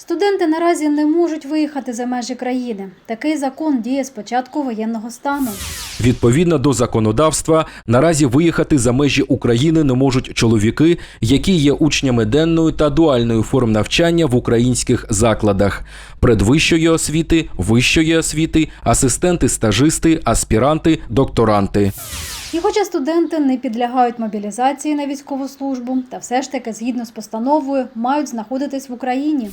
Студенти наразі не можуть виїхати за межі країни. Такий закон діє з початку воєнного стану. Відповідно до законодавства, наразі виїхати за межі України не можуть чоловіки, які є учнями денної та дуальної форм навчання в українських закладах, предвищої освіти, вищої освіти, асистенти, стажисти, аспіранти, докторанти. І хоча студенти не підлягають мобілізації на військову службу, та все ж таки, згідно з постановою, мають знаходитись в Україні.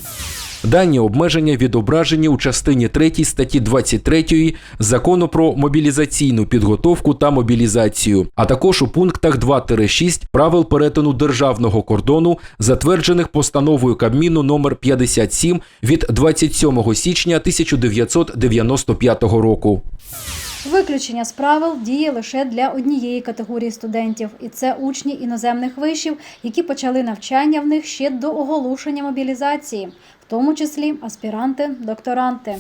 Дані обмеження відображені у частині 3 статті 23 закону про мобілізаційну підготовку та мобілізацію, а також у пунктах 2-6 правил перетину державного кордону, затверджених постановою Кабміну номер 57 від 27 січня 1995 року. Виключення з правил діє лише для однієї категорії студентів, і це учні іноземних вишів, які почали навчання в них ще до оголошення мобілізації, в тому числі аспіранти, докторанти.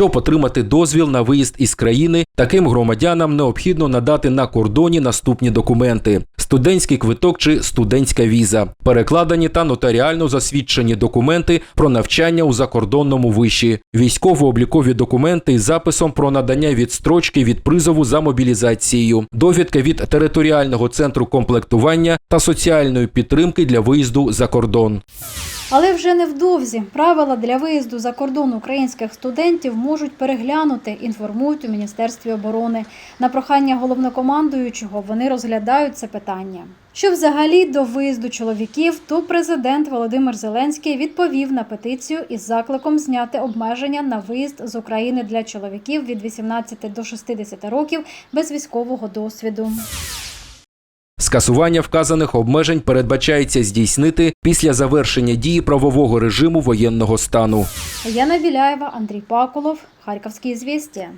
Щоб отримати дозвіл на виїзд із країни, таким громадянам необхідно надати на кордоні наступні документи: студентський квиток чи студентська віза, перекладені та нотаріально засвідчені документи про навчання у закордонному виші, військово-облікові документи із записом про надання відстрочки від призову за мобілізацією, довідка від територіального центру комплектування та соціальної підтримки для виїзду за кордон. Але вже невдовзі правила для виїзду за кордон українських студентів можуть переглянути, інформують у Міністерстві оборони. На прохання головнокомандуючого вони розглядають це питання. Що взагалі до виїзду чоловіків, то президент Володимир Зеленський відповів на петицію із закликом зняти обмеження на виїзд з України для чоловіків від 18 до 60 років без військового досвіду. Скасування вказаних обмежень передбачається здійснити після завершення дії правового режиму воєнного стану. Яна Біляєва, Андрій Паколов, Харківські звістя.